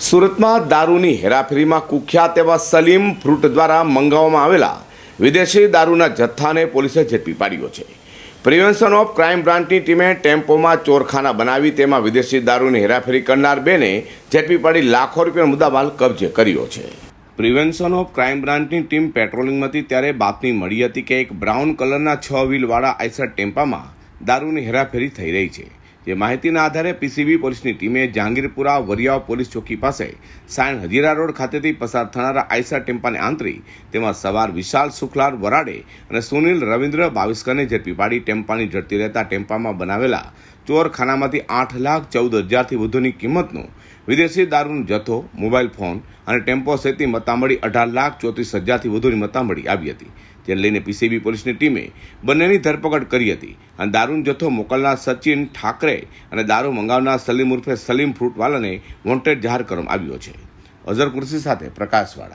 સુરતમાં દારૂની હેરાફેરીમાં કુખ્યાત એવા સલીમ ફ્રૂટ દ્વારા મંગાવવામાં આવેલા વિદેશી દારૂના જથ્થાને પોલીસે ઝડપી પાડ્યો છે. પ્રિવેન્શન ઓફ ક્રાઇમ બ્રાન્ચની ટીમે ટેમ્પોમાં ચોરખાના બનાવી તેમાં વિદેશી દારૂની હેરાફેરી કરનાર બેને ઝડપી પાડી લાખો રૂપિયાનો મુદ્દામાલ કબજે કર્યો છે. પ્રિવેન્શન ઓફ ક્રાઇમ બ્રાન્ચની ટીમ પેટ્રોલિંગમાં હતી ત્યારે બાતમી મળી હતી કે એક બ્રાઉન કલરના છ વ્હીલવાળા આઈસર ટેમ્પામાં દારૂની હેરાફેરી થઈ રહી છે. જે માહિતીના આધારે પીસીબી પોલીસની ટીમે જહાંગીરપુરા વરિયાવ પોલીસ ચોકી પાસે સાયણ હજીરા રોડ ખાતેથી પસાર થનારા આઈસા ટેમ્પાને આંતરી તેમાં સવાર વિશાલ સુખલાલ વરાડે અને સુનિલ રવિન્દ્ર બાવિસ્કરને ઝડપી પાડી ટેમ્પાની ઝડપી રહેતા ટેમ્પામાં બનાવેલા ચોરખાનામાંથી આઠ લાખ ચૌદ હજારથી વધુની કિંમતનો વિદેશી દારૂનો જથ્થો, મોબાઈલ ફોન અને ટેમ્પો સહિતની મતામડી અઢાર લાખ ચોત્રીસ હજારથી વધુની મતામડી આવી હતી. જેને લઈને પીસીબી પોલીસની ટીમે બંનેની ધરપકડ કરી હતી અને દારૂનો જથ્થો મોકલનાર સચિન ઠાકરે અને દારૂ મંગાવનાર સલીમ ઉર્ફે સલીમ ફ્રૂટવાલાને વોન્ટેડ જાહેર કરવામાં આવ્યો છે. અઝર કુર્સી સાથે પ્રકાશવાળા.